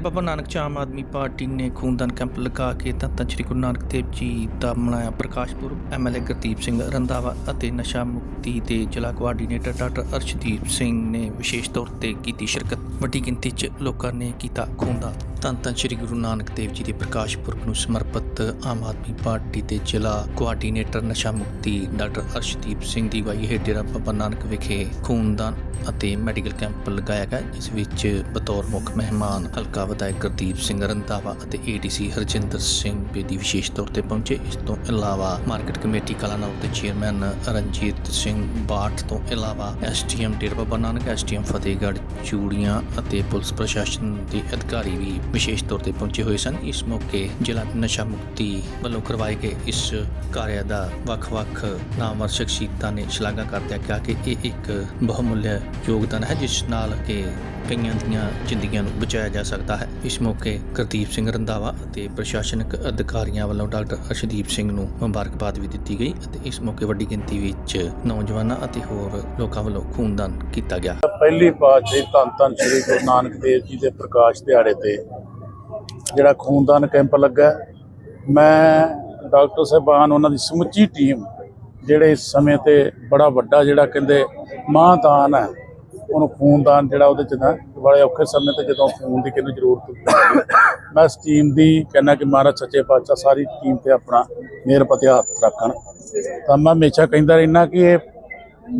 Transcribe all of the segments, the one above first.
ਡੇਰਾ ਬਾਬਾ ਨਾਨਕ ਚ ਆਮ ਆਦਮੀ ਪਾਰਟੀ ਨੇ ਖੂਨਦਾਨ ਕੈਂਪ ਲਗਾ ਕੇ ਧੰਨ ਸ੍ਰੀ ਗੁਰੂ ਨਾਨਕ ਦੇਵ ਜੀ ਦਾ ਮਨਾਇਆ ਪ੍ਰਕਾਸ਼ ਪੁਰਬ ਐਮਐਲਏ ਗੁਰਦੀਪ ਸਿੰਘ ਰੰਧਾਵਾ ਅਤੇ ਨਸ਼ਾ ਮੁਕਤੀ ਦੇ ਜ਼ਿਲ੍ਹਾ ਕੋਆਰਡੀਨੇਟਰ ਡਾਕਟਰ ਅਰਸ਼ਦੀਪ ਸਿੰਘ ਨੇ ਵਿਸ਼ੇਸ਼ ਤੌਰ ਤੇ ਕੀਤੀ ਸ਼ਿਰਕਤ। ਵੱਡੀ ਗਿਣਤੀ 'ਚ ਲੋਕਾਂ ਨੇ ਕੀਤਾ ਖੂਨਦਾਨ। ਧੰਨ ਸ੍ਰੀ ਗੁਰੂ ਨਾਨਕ ਦੇਵ ਜੀ ਦੇ ਪ੍ਰਕਾਸ਼ ਪੁਰਬ ਨੂੰ ਸਮਰਪਿਤ ਆਮ ਆਦਮੀ ਪਾਰਟੀ ਦੇ ਜ਼ਿਲ੍ਹਾ ਕੋਆਰਡੀਨੇਟਰ ਨਸ਼ਾ ਮੁਕਤੀ ਡਾਕਟਰ ਅਰਸ਼ਦੀਪ ਸਿੰਘ ਦੀ ਵਾਈ ਹੇਠ ਡੇਰਾ ਬਾਬਾ ਨਾਨਕ ਵਿਖੇ ਖੂਨਦਾਨ ਅਤੇ ਮੈਡੀਕਲ ਕੈਂਪ ਲਗਾਇਆ ਗਿਆ। ਜਿਸ ਵਿੱਚ ਬਤੌਰ ਮੁੱਖ ਮਹਿਮਾਨ ਹਲਕਾ ਵਿਧਾਇਕ ਗੁਰਦੀਪ ਸਿੰਘ ਰੰਧਾਵਾ ਅਤੇ ਏਡੀਸੀ ਹਰਜਿੰਦਰ ਸਿੰਘ ਬੇਦੀ ਵਿਸ਼ੇਸ਼ ਤੌਰ ਤੇ ਪਹੁੰਚੇ। ਇਸ ਤੋਂ ਇਲਾਵਾ ਮਾਰਕੀਟ ਕਮੇਟੀ ਕਲਾਨੌਰ ਦੇ ਚੇਅਰਮੈਨ ਰਣਜੀਤ ਸਿੰਘ ਬਾਠ ਤੋਂ ਇਲਾਵਾ ਐਸਟੀਐਮ ਡੇਰਾ ਬਾਬਾ ਨਾਨਕ ਐਸਟੀਐਮ ਫਤਿਹਗੜ੍ਹ, ਚੂੜੀਆਂ ਅਤੇ ਪੁਲਿਸ ਪ੍ਰਸ਼ਾਸਨ ਦੇ ਅਧਿਕਾਰੀ ਵੀ ਵਿਸ਼ੇਸ਼ ਤੌਰ ਤੇ ਪਹੁੰਚੇ ਹੋਏ ਸਨ। ਇਸ ਮੌਕੇ ਜ਼ਿਲ੍ਹਾ ਨਸ਼ਾ ਮੁਕਤੀ ਵੱਲੋਂ ਕਰਵਾਏ ਗਏ ਇਸ ਕਾਰਿਆ ਦਾ ਵੱਖ-ਵੱਖ ਨਾਮਵਰ ਸ਼ਖਸੀਅਤਾਂ ਨੇ ਸ਼ਲਾਘਾ ਕਰਦਿਆਂ ਕਿਹਾ ਕਿ ਇਹ ਇੱਕ ਬਹੁਮੁੱਲੇ ਯੋਗਦਾਨ ਹੈ, ਜਿਸ ਨਾਲ ਕਿ ਕਈਆਂ ਦੀਆਂ ਜ਼ਿੰਦਗੀਆਂ ਨੂੰ ਬਚਾਇਆ ਜਾ ਸਕਦਾ ਹੈ। ਇਸ ਮੌਕੇ ਗੁਰਦੀਪ ਸਿੰਘ ਰੰਧਾਵਾ ਅਤੇ ਪ੍ਰਸ਼ਾਸਨਿਕ ਅਧਿਕਾਰੀਆਂ ਵੱਲੋਂ ਡਾਕਟਰ ਅਰਸ਼ਦੀਪ ਸਿੰਘ ਨੂੰ ਮੁਬਾਰਕਬਾਦ ਵੀ ਦਿੱਤੀ ਗਈ ਅਤੇ ਇਸ ਮੌਕੇ ਵੱਡੀ ਗਿਣਤੀ ਵਿੱਚ ਨੌਜਵਾਨਾਂ ਅਤੇ ਹੋਰ ਲੋਕਾਂ ਵੱਲੋਂ ਖੂਨਦਾਨ ਕੀਤਾ ਗਿਆ। ਪਹਿਲੀ ਪਾਤਸ਼ਾਹੀ ਧੰਨ ਧੰਨ ਸ੍ਰੀ ਗੁਰੂ ਨਾਨਕ ਦੇਵ ਜੀ ਦੇ ਪ੍ਰਕਾਸ਼ ਦਿਹਾੜੇ ਤੇ ਜਿਹੜਾ ਖੂਨਦਾਨ ਕੈਂਪ ਲੱਗਾ ਮੈਂ ਡਾਕਟਰ ਸਾਹਿਬਾਨ, ਉਹਨਾਂ ਦੀ ਸਮੁੱਚੀ ਟੀਮ ਜਿਹੜੇ ਇਸ ਸਮੇਂ ਤੇ ਬੜਾ ਵੱਡਾ ਜਿਹੜਾ ਕਹਿੰਦੇ ਮਹਾਂਦਾਨ ਹੈ, ਉਹਨੂੰ ਖੂਨਦਾਨ ਜਿਹੜਾ ਉਹਦੇ ਚ ਨਾ ਬੜੇ ਔਖੇ ਸਮੇਂ ਤੇ ਜਦੋਂ ਖੂਨ ਦੀ ਕਿੰਨੀ ਜ਼ਰੂਰਤ ਹੁੰਦੀ ਮੈਂ ਇਸ ਟੀਮ ਦੀ ਕਹਿੰਦਾ ਕਿ ਮਹਾਰਾਜ ਸੱਚੇ ਪਾਤਸ਼ਾਹ ਸਾਰੀ ਟੀਮ ਤੇ ਆਪਣਾ ਮਿਹਰ ਪਤੇ ਹੱਥ ਰੱਖਣ। ਤਾਂ ਮੈਂ ਹਮੇਸ਼ਾ ਕਹਿੰਦਾ ਰਹਿਣਾ ਕਿ ਇਹ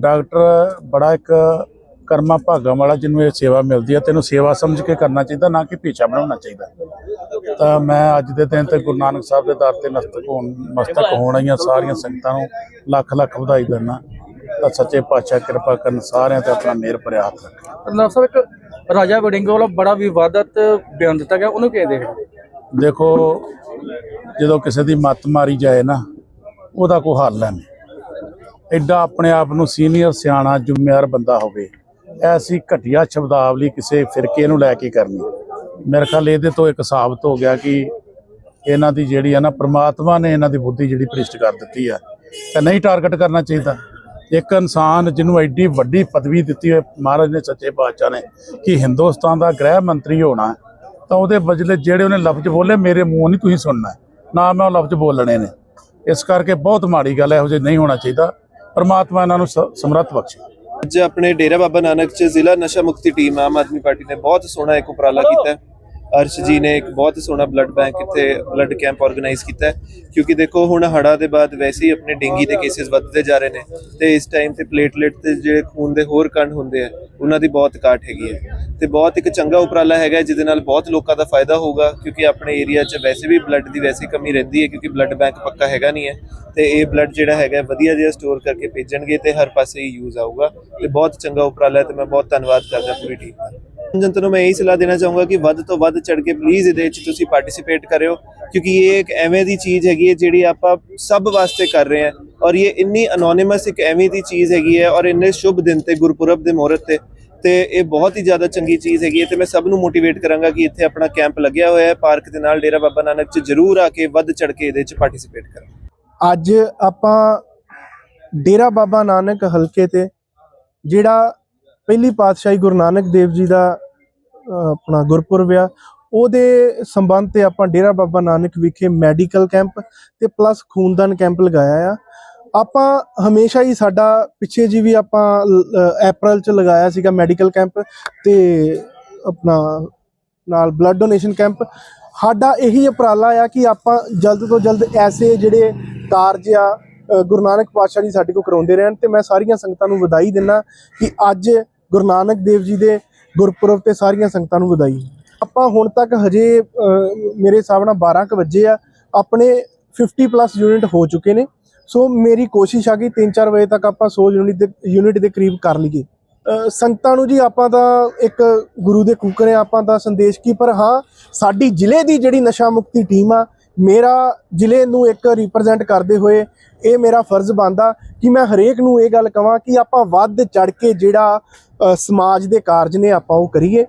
ਡਾਕਟਰ ਬੜਾ ਇੱਕ ਕਰਮਾ ਭਾਗਾਂ ਵਾਲਾ ਜਿਹਨੂੰ ਇਹ ਸੇਵਾ ਮਿਲਦੀ ਹੈ, ਤੈਨੂੰ ਸੇਵਾ ਸਮਝ ਕੇ ਕਰਨਾ ਚਾਹੀਦਾ, ਨਾ ਕਿ ਪੇਸ਼ਾ ਬਣਾਉਣਾ ਚਾਹੀਦਾ। ਤਾਂ ਮੈਂ ਅੱਜ ਦੇ ਦਿਨ ਤੇ ਗੁਰੂ ਨਾਨਕ ਸਾਹਿਬ ਦੇ ਦਰ ਤੇ ਨਸਤਕ ਹੋਣ, ਮਸਤਕ ਹੋਣ ਆਈਆਂ ਸਾਰੀਆਂ ਸੰਗਤਾਂ ਨੂੰ ਲੱਖ ਲੱਖ ਵਧਾਈ ਦਿੰਦਾ। ਤਾਂ ਸੱਚੇ ਪਾਤਸ਼ਾਹ ਕਿਰਪਾ ਕਰਨ ਸਾਰਿਆਂ ਤੇ ਆਪਣਾ ਮਿਹਰ ਭਰਿਆ ਹੱਥ ਰੱਖੇ ਪ੍ਰਧਾਨ ਸਾਹਿਬ, ਇੱਕ ਰਾਜਾ ਵੜਿੰਗ ਵੱਲੋਂ ਬੜਾ ਵਿਵਾਦਤ ਬਿਆਨ ਦਿੱਤਾ ਗਿਆ, ਉਹਨੂੰ ਕਿਵੇਂ ਦੇਖਦੇ ਦੇਖੋ, ਜਦੋਂ ਕਿਸੇ ਦੀ ਮੱਤ ਮਾਰੀ ਜਾਏ ਨਾ, ਉਹਦਾ ਕੋਈ ਹੱਲ ਹੈ ਨਹੀਂ। ਐਡਾ ਆਪਣੇ ਆਪ ਨੂੰ ਸੀਨੀਅਰ ਸਿਆਣਾ, ਜ਼ਿੰਮੇਵਾਰ ਬੰਦਾ ਹੋਵੇ, ਐਸੀ ਘਟੀਆ ਸ਼ਬਦਾਵਲੀ ਕਿਸੇ ਫਿਰਕੇ ਨੂੰ ਲੈ ਕੇ ਕਰਨੀ। ਮੇਰੇ ਖਿਆਲ ਇਹਦੇ ਤੋਂ ਇੱਕ ਸਾਬਤ ਹੋ ਗਿਆ ਕਿ ਇਹਨਾਂ ਦੀ ਜਿਹੜੀ ਆ ਨਾ, ਪ੍ਰਮਾਤਮਾ ਨੇ ਇਹਨਾਂ ਦੀ ਬੁੱਧੀ ਜਿਹੜੀ ਭ੍ਰਿਸ਼ਟ ਕਰ ਦਿੱਤੀ ਆ ਤਾਂ ਨਹੀਂ ਟਾਰਗੇਟ ਕਰਨਾ ਚਾਹੀਦਾ। ਇੱਕ ਇਨਸਾਨ ਜਿਹਨੂੰ ਐਡੀ ਵੱਡੀ ਪਦਵੀ ਦਿੱਤੀ ਹੈ ਮਹਾਰਾਜ ਨੇ ਸੱਚੇ ਪਾਤਸ਼ਾਹ ਨੇ ਕਿ ਹਿੰਦੁਸਤਾਨ ਦਾ ਗ੍ਰਹਿ ਮੰਤਰੀ ਹੋਣਾ ਤਾਂ ਉਹਦੇ ਬਦਲੇ ਜਿਹੜੇ ਉਹਨੇ ਲਫ਼ਜ਼ ਬੋਲੇ ਮੇਰੇ ਮੂੰਹੋਂ ਨਹੀਂ ਤੁਸੀਂ ਸੁਣਨਾ ਨਾ ਮੈਂ ਉਹ ਲਫ਼ਜ਼ ਬੋਲਣੇ ਨੇ। ਇਸ ਕਰਕੇ ਬਹੁਤ ਮਾੜੀ ਗੱਲ ਹੈ ਇਹੋ ਜਿਹੇ ਨਹੀਂ ਹੋਣਾ ਚਾਹੀਦਾ। ਪਰਮਾਤਮਾ ਇਹਨਾਂ ਨੂੰ ਸਮਰੱਥ ਬਖਸ਼ੇ। ਅੱਜ ਆਪਣੇ ਡੇਰਾ ਬਾਬਾ ਨਾਨਕ ਚ ਜ਼ਿਲ੍ਹਾ ਨਸ਼ਾ ਮੁਕਤੀ ਟੀਮ ਆਮ ਆਦਮੀ ਪਾਰਟੀ ਨੇ ਬਹੁਤ ਸੋਹਣਾ ਇੱਕ ਉਪਰਾਲਾ ਕੀਤਾ ਅਰਸ਼ ਜੀ ਨੇ ਇੱਕ ਬਹੁਤ ਸੋਹਣਾ ਬਲੱਡ ਬੈਂਕ ਇੱਥੇ ਬਲੱਡ ਕੈਂਪ ਆਰਗੇਨਾਈਜ਼ ਕੀਤਾ ਹੈ। ਕਿਉਂਕਿ ਦੇਖੋ, ਹੁਣ ਹੜਾ ਦੇ ਬਾਅਦ ਵੈਸੇ ਹੀ ਆਪਣੇ ਡੇਂਗੀ ਦੇ ਕੇਸਿਸ ਵੱਧਦੇ ਜਾ ਰਹੇ ਨੇ। ਤੇ ਇਸ ਟਾਈਮ ਤੇ ਪਲੇਟਲੇਟ ਤੇ ਜਿਹੜੇ ਖੂਨ ਦੇ ਹੋਰ ਕਣ ਹੁੰਦੇ ਆ, ਉਹਨਾਂ ਦੀ ਬਹੁਤ ਘਾਟ ਹੈਗੀ ਹੈ। ਤੇ ਬਹੁਤ ਇੱਕ ਚੰਗਾ ਉਪਰਾਲਾ ਹੈਗਾ ਜਿਹਦੇ ਨਾਲ ਬਹੁਤ ਲੋਕਾਂ ਦਾ ਫਾਇਦਾ ਹੋਊਗਾ, ਕਿਉਂਕਿ ਆਪਣੇ ਏਰੀਆ 'ਚ ਵੈਸੇ ਵੀ ਬਲੱਡ ਦੀ ਵੈਸੇ ਕਮੀ ਰਹਿੰਦੀ ਹੈ, ਕਿਉਂਕਿ ਬਲੱਡ ਬੈਂਕ ਪੱਕਾ ਹੈਗਾ ਨਹੀਂ ਹੈ। ਤੇ ਇਹ ਬਲੱਡ ਜਿਹੜਾ ਹੈਗਾ ਵਧੀਆ ਜਿਹਾ ਸਟੋਰ ਕਰਕੇ ਭੇਜਣਗੇ ਤੇ ਹਰ ਪਾਸੇ ਹੀ ਯੂਜ਼ ਆਊਗਾ। ਤੇ ਬਹੁਤ ਚੰਗਾ ਉਪਰਾਲਾ ਹੈ ਤੇ ਮੈਂ ਬਹੁਤ ਧੰਨਵਾਦ ਕਰਦਾ ਪੂਰੀ ਟੀਮ ਦਾ। ਜਨਤਾ ਨੂੰ ਮੈਂ ਇਹੀ ਸਲਾਹ ਦੇਣਾ ਚਾਹੂੰਗਾ ਕਿ ਵੱਧ ਤੋਂ ਵੱਧ ਚੜ ਕੇ ਪਲੀਜ਼ ਇਹਦੇ ਵਿੱਚ ਤੁਸੀਂ ਪਾਰਟਿਸਿਪੇਟ ਕਰਿਓ, ਕਿਉਂਕਿ ਇਹ ਇੱਕ ਐਵੇਂ ਦੀ ਚੀਜ਼ ਹੈਗੀ ਹੈ ਜਿਹੜੀ ਆਪਾਂ ਸਭ ਵਾਸਤੇ ਕਰ ਰਹੇ ਹਾਂ ਔਰ ਇਹ ਇੰਨੀ ਅਨੋਨਿਮਸ ਇੱਕ ਐਵੇਂ ਦੀ ਚੀਜ਼ ਹੈਗੀ ਹੈ ਔਰ ਇੰਨੇ ਸ਼ੁਭ ਦਿਨ ਤੇ ਗੁਰਪੁਰਬ ਦੇ ਮਹੂਰਤ ਤੇ ਤੇ ਇਹ ਬਹੁਤ ਹੀ ਜ਼ਿਆਦਾ ਚੰਗੀ ਚੀਜ਼ ਹੈਗੀ ਹੈ ਤੇ ਮੈਂ ਸਭ ਨੂੰ ਮੋਟੀਵੇਟ ਕਰਾਂਗਾ ਕਿ ਇੱਥੇ ਆਪਣਾ ਕੈਂਪ ਲੱਗਿਆ ਹੋਇਆ ਹੈ ਪਾਰਕ ਦੇ ਨਾਲ ਡੇਰਾ ਬਾਬਾ ਨਾਨਕ ਚ ਜ਼ਰੂਰ ਆ ਕੇ ਵੱਧ ਚੜ ਕੇ ਇਹਦੇ ਚ ਪਾਰਟਿਸਿਪੇਟ ਕਰੋ। ਅੱਜ ਆਪਾਂ ਡੇਰਾ ਬਾਬਾ ਨਾਨਕ ਹਲਕੇ ਤੇ ਜਿਹੜਾ ਪਹਿਲੀ ਪਾਤਸ਼ਾਹੀ ਗੁਰੂ ਨਾਨਕ ਦੇਵ ਜੀ ਦਾ ਆਪਣਾ ਗੁਰਪੁਰਬ ਆ। ਉਹਦੇ ਸੰਬੰਧ ਤੇ ਆਪਾਂ ਡੇਰਾ ਬਾਬਾ ਨਾਨਕ ਵਿਖੇ ਮੈਡੀਕਲ ਕੈਂਪ ਤੇ ਪਲੱਸ ਖੂਨਦਾਨ ਕੈਂਪ ਲਗਾਇਆ ਆ। ਆਪਾਂ ਹਮੇਸ਼ਾ ਹੀ ਸਾਡਾ ਪਿੱਛੇ ਜੀ ਵੀ ਆਪਾਂ ਅਪ੍ਰੈਲ ਚ ਲਗਾਇਆ ਸੀਗਾ ਮੈਡੀਕਲ ਕੈਂਪ ਤੇ ਆਪਣਾ ਨਾਲ ਬਲੱਡ ਡੋਨੇਸ਼ਨ ਕੈਂਪ। ਸਾਡਾ ਇਹੀ ਉਪਰਾਲਾ ਆ ਕਿ ਆਪਾਂ ਜਲਦ ਤੋਂ ਜਲਦ ਐਸੇ ਜਿਹੜੇ ਕਾਰਜ ਆ ਗੁਰੂ ਨਾਨਕ ਪਾਤਸ਼ਾਹ ਜੀ ਸਾਡੇ ਕੋਲ ਕਰਾਉਂਦੇ ਰਹਿਣ ਤੇ ਮੈਂ ਸਾਰੀਆਂ ਸੰਗਤਾਂ ਨੂੰ ਵਧਾਈ ਦਿੰਦਾ ਕਿ ਅੱਜ ਗੁਰੂ ਨਾਨਕ ਦੇਵ ਜੀ ਦੇ ਗੁਰਪੁਰਬ ਤੇ ਸਾਰੀਆਂ ਸੰਗਤਾਂ ਨੂੰ ਵਧਾਈ। ਆਪਾਂ ਹੁਣ ਤੱਕ ਹਜੇ ਮੇਰੇ ਹਿਸਾਬ ਨਾਲ 12 ਕ ਵਜੇ ਆ। ਆਪਣੇ 50 ਪਲੱਸ ਯੂਨਿਟ ਹੋ ਚੁੱਕੇ ਨੇ। ਸੋ ਮੇਰੀ ਕੋਸ਼ਿਸ਼ ਆ ਕਿ 3-4 ਵਜੇ ਤੱਕ ਆਪਾਂ 100 ਯੂਨਿਟ ਦੇ ਯੂਨਿਟ ਦੇ ਕਰੀਬ ਕਰ ਲਈਏ। ਸੰਗਤਾਂ ਨੂੰ ਜੀ ਆਪਾਂ ਤਾਂ ਇੱਕ ਗੁਰੂ ਦੇ ਕੂਕਰ ਆ ਆਪਾਂ ਦਾ ਸੰਦੇਸ਼ ਕੀ, ਪਰ ਹਾਂ, ਸਾਡੀ ਜ਼ਿਲ੍ਹੇ ਦੀ ਜਿਹੜੀ ਨਸ਼ਾ ਮੁਕਤੀ ਟੀਮ ਆ ਮੇਰਾ ਜ਼ਿਲ੍ਹੇ ਨੂੰ ਇੱਕ ਰਿਪਰੈਜ਼ੈਂਟ ਕਰਦੇ ਹੋਏ ਇਹ ਮੇਰਾ ਫਰਜ਼ ਬਣਦਾ ਕਿ ਮੈਂ ਹਰੇਕ ਨੂੰ ਇਹ ਗੱਲ ਕਵਾਂ ਕਿ ਆਪਾਂ ਵੱਧ ਚੜ ਕੇ ਜਿਹੜਾ ਸਮਾਜ ਦੇ ਕਾਰਜ ਨੇ ਆਪਾਂ ਉਹ ਕਰੀਏ।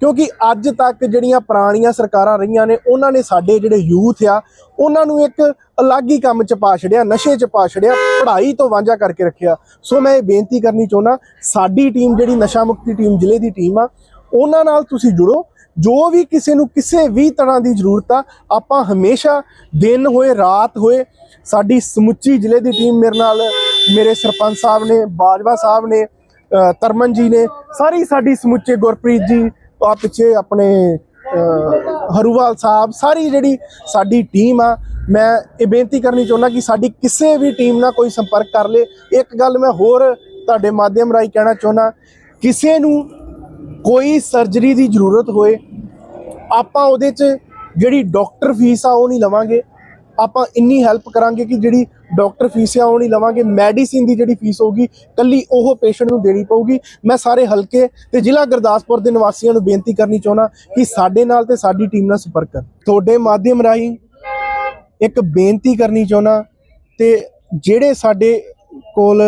ਕਿਉਂਕਿ ਅੱਜ ਤੱਕ ਜਿਹੜੀਆਂ ਪੁਰਾਣੀਆਂ ਸਰਕਾਰਾਂ ਰਹੀਆਂ ਨੇ, ਉਹਨਾਂ ਨੇ ਸਾਡੇ ਜਿਹੜੇ ਯੂਥ ਆ, ਉਹਨਾਂ ਨੂੰ ਇੱਕ ਅਲੱਗ ਹੀ ਕੰਮ ਚ ਪਾ ਛੜਿਆ ਨਸ਼ੇ ਚ ਪਾ ਛੜਿਆ ਪੜ੍ਹਾਈ ਤੋਂ ਵਾਂਝਾ ਕਰਕੇ ਰੱਖਿਆ। ਸੋ ਮੈਂ ਇਹ ਬੇਨਤੀ ਕਰਨੀ ਚਾਹੁੰਦਾ, ਸਾਡੀ ਟੀਮ ਜਿਹੜੀ ਨਸ਼ਾ ਮੁਕਤੀ ਟੀਮ, ਜ਼ਿਲ੍ਹੇ ਦੀ ਟੀਮ ਆ, ਉਹਨਾਂ ਨਾਲ ਤੁਸੀਂ ਜੁੜੋ ਜੋ ਵੀ ਕਿਸੇ ਨੂੰ ਕਿਸੇ ਵੀ ਤਰ੍ਹਾਂ ਦੀ ਜ਼ਰੂਰਤ ਆ, ਆਪਾਂ ਹਮੇਸ਼ਾ ਦਿਨ ਹੋਏ, ਰਾਤ ਹੋਏ, ਸਾਡੀ ਸਮੁੱਚੀ ਜ਼ਿਲ੍ਹੇ ਦੀ ਟੀਮ ਮੇਰੇ ਨਾਲ, ਮੇਰੇ ਸਰਪੰਚ ਸਾਹਿਬ ਨੇ, ਬਾਜਵਾ ਸਾਹਿਬ ਨੇ ਤਰਮਨ ਜੀ ਨੇ, ਸਾਰੀ ਸਾਡੀ ਸਮੁੱਚੇ ਗੁਰਪ੍ਰੀਤ ਜੀ, ਆ ਪਿੱਛੇ ਆਪਣੇ ਹਰੂਵਾਲ ਸਾਹਿਬ, ਸਾਰੀ ਜਿਹੜੀ ਸਾਡੀ ਟੀਮ ਆ, ਮੈਂ ਇਹ ਬੇਨਤੀ ਕਰਨੀ ਚਾਹੁੰਦਾ ਕਿ ਸਾਡੀ ਕਿਸੇ ਵੀ ਟੀਮ ਨਾਲ ਕੋਈ ਸੰਪਰਕ ਕਰ ਲੇ। ਇੱਕ ਗੱਲ ਮੈਂ ਹੋਰ ਤੁਹਾਡੇ ਮਾਧਿਅਮ ਰਾਹੀਂ ਕਹਿਣਾ ਚਾਹੁੰਦਾ, ਕਿਸੇ ਨੂੰ ਕੋਈ ਸਰਜਰੀ ਦੀ ਜ਼ਰੂਰਤ ਹੋਏ ਆਪਾਂ ਉਹਦੇ 'ਚ ਜਿਹੜੀ ਡਾਕਟਰ ਫੀਸ ਆ ਉਹ ਨਹੀਂ ਲਵਾਂਗੇ। ਆਪਾਂ ਇੰਨੀ ਹੈਲਪ ਕਰਾਂਗੇ ਕਿ ਜਿਹੜੀ ਡਾਕਟਰ ਫੀਸ ਆ ਉਹ ਨਹੀਂ ਲਵਾਂਗੇ। ਮੈਡੀਸਿਨ ਦੀ ਜਿਹੜੀ ਫੀਸ ਹੋਊਗੀ, ਕੱਲੀ ਉਹ ਪੇਸ਼ੈਂਟ ਨੂੰ ਦੇਣੀ ਪਊਗੀ। ਮੈਂ ਸਾਰੇ ਹਲਕੇ ਤੇ ਜ਼ਿਲ੍ਹਾ ਗੁਰਦਾਸਪੁਰ ਦੇ ਨਿਵਾਸੀਆਂ ਨੂੰ ਬੇਨਤੀ ਕਰਨੀ ਚਾਹੁੰਦਾ ਕਿ ਸਾਡੇ ਨਾਲ ਤੇ ਸਾਡੀ ਟੀਮ ਨਾਲ ਸੰਪਰਕ ਕਰ ਤੁਹਾਡੇ ਮਾਧਿਅਮ ਰਾਹੀਂ ਇੱਕ ਬੇਨਤੀ ਕਰਨੀ ਚਾਹੁੰਦਾ ਤੇ ਜਿਹੜੇ ਸਾਡੇ ਕੋਲ,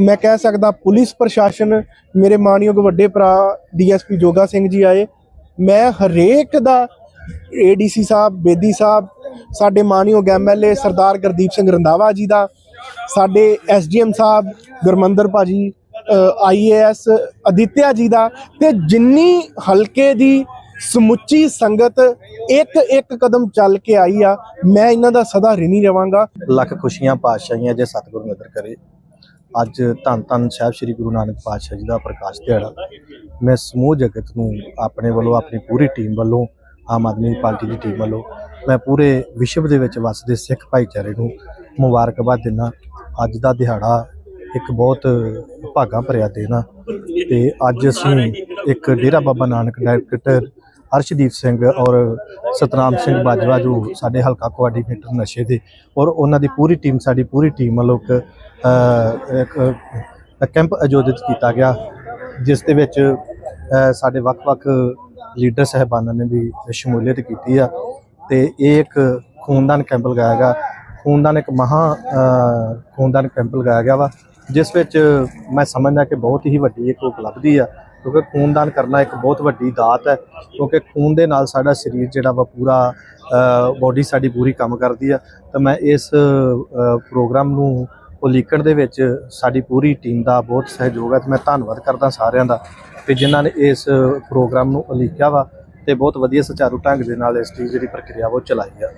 ਮੈਂ ਕਹਿ ਸਕਦਾ ਪੁਲਿਸ ਪ੍ਰਸ਼ਾਸਨ, ਮੇਰੇ ਮਾਨਯੋਗ ਵੱਡੇ ਭਰਾ ਡੀਐਸਪੀ ਜੋਗਾ ਸਿੰਘ ਜੀ ਆਏ ਮੈਂ ਹਰੇਕ ਦਾ ਏਡੀਸੀ ਸਾਹਿਬ, ਬੇਦੀ ਸਾਹਿਬ, ਸਾਡੇ ਮਾਨਯੋਗ ਐਮਐਲਏ ਸਰਦਾਰ ਗੁਰਦੀਪ ਸਿੰਘ ਰੰਧਾਵਾ ਜੀ ਦਾ, ਸਾਡੇ ਐਸਡੀਐਮ ਸਾਹਿਬ, ਗੁਰਮੰਦਰ ਭਾਜੀ ਆਈਏਐਸ ਅਦਿੱਤਿਆ ਜੀ ਦਾ ਤੇ ਜਿੰਨੀ ਹਲਕੇ ਦੀ ਸਮੁੱਚੀ ਸੰਗਤ ਇੱਕ ਇੱਕ ਕਦਮ ਚੱਲ ਕੇ ਆਈ ਆ, ਮੈਂ ਇਹਨਾਂ ਦਾ ਸਦਾ ਰਿਣੀ ਰਵਾਂਗਾ। ਲੱਖ ਖੁਸ਼ੀਆਂ, ਪਾਤਸ਼ਾਹੀਆਂ ਜੇ ਸਤਿਗੁਰੂ ਨਦਰ ਕਰੇ। ਅੱਜ ਧੰਨ ਧੰਨ ਸਾਹਿਬ ਸ੍ਰੀ ਗੁਰੂ ਨਾਨਕ ਪਾਤਸ਼ਾਹ ਜੀ ਦਾ ਪ੍ਰਕਾਸ਼ ਦਿਹਾੜਾ। ਮੈਂ ਸਮੂਹ ਜਗਤ ਨੂੰ ਆਪਣੇ ਵੱਲੋਂ, ਆਪਣੀ ਪੂਰੀ ਟੀਮ ਵੱਲੋਂ, ਆਮ ਆਦਮੀ ਪਾਰਟੀ ਦੀ ਟੀਮ ਵੱਲੋਂ, ਮੈਂ ਪੂਰੇ ਵਿਸ਼ਵ ਦੇ ਵਿੱਚ ਵਸਦੇ ਸਿੱਖ ਭਾਈਚਾਰੇ ਨੂੰ ਮੁਬਾਰਕਬਾਦ ਦਿੰਦਾ ਅੱਜ ਦਾ ਦਿਹਾੜਾ ਇੱਕ ਬਹੁਤ ਭਾਗਾਂ ਭਰਿਆ ਦਿਨ ਆ। ਤੇ ਅੱਜ ਅਸੀਂ ਇੱਕ ਡੇਰਾ ਬਾਬਾ ਨਾਨਕ ਡਾਇਰੈਕਟਰ ਅਰਸ਼ਦੀਪ ਸਿੰਘ ਔਰ ਸਤਨਾਮ ਸਿੰਘ ਬਾਜਵਾ, ਜੋ ਸਾਡੇ ਹਲਕਾ ਕੋਆਰਡੀਨੇਟਰ ਨਸ਼ੇ ਦੇ, ਔਰ ਉਹਨਾਂ ਦੀ ਪੂਰੀ ਟੀਮ ਸਾਡੀ ਪੂਰੀ ਟੀਮ ਵੱਲੋਂ ਇੱਕ ਕੈਂਪ ਆਯੋਜਿਤ ਕੀਤਾ ਗਿਆ, ਜਿਸ ਦੇ ਵਿੱਚ ਸਾਡੇ ਵੱਖ-ਵੱਖ ਲੀਡਰ ਸਹਿਬਾਨਾਂ ਨੇ ਵੀ ਸ਼ਮੂਲੀਅਤ ਕੀਤੀ ਆ ਤੇ ਇਹ ਇੱਕ ਖੂਨਦਾਨ ਕੈਂਪ ਲਗਾਇਆ ਗਿਆ। ਖੂਨਦਾਨ ਇੱਕ ਮਹਾ ਖੂਨਦਾਨ ਕੈਂਪ ਲਗਾਇਆ ਗਿਆ ਵਾ, ਜਿਸ ਵਿੱਚ ਮੈਂ ਸਮਝਦਾ ਕਿ ਬਹੁਤ ਹੀ ਵੱਡੀ ਇੱਕ ਉਪਲਬਧੀ ਆ, ਕਿਉਂਕਿ ਖੂਨਦਾਨ ਕਰਨਾ ਇੱਕ ਬਹੁਤ ਵੱਡੀ ਦਾਤ ਹੈ, ਕਿਉਂਕਿ ਖੂਨ ਦੇ ਨਾਲ ਸਾਡਾ ਸਰੀਰ ਜਿਹੜਾ ਵਾ ਪੂਰਾ ਬਾਡੀ ਸਾਡੀ ਪੂਰੀ ਕੰਮ ਕਰਦੀ ਆ। ਤਾਂ ਮੈਂ ਇਸ ਪ੍ਰੋਗਰਾਮ ਨੂੰ ਉਲੀਕਣ ਦੇ ਵਿੱਚ ਸਾਡੀ ਪੂਰੀ ਟੀਮ ਦਾ ਬਹੁਤ ਸਹਿਯੋਗ ਹੈ ਤੇ ਮੈਂ ਧੰਨਵਾਦ ਕਰਦਾ ਸਾਰਿਆਂ ਦਾ। ਕਿ ਜਿਨ੍ਹਾਂ ਨੇ ਇਸ ਪ੍ਰੋਗਰਾਮ ਨੂੰ ਉਲੀਕਿਆ ਵਾ ਤੇ ਬਹੁਤ ਵਧੀਆ ਸੁਚਾਰੂ ਢੰਗ ਦੇ ਨਾਲ ਇਸ ਦੀ ਜਿਹੜੀ ਪ੍ਰਕਿਰਿਆ ਵਾ ਉਹ ਚਲਾਈ ਆ।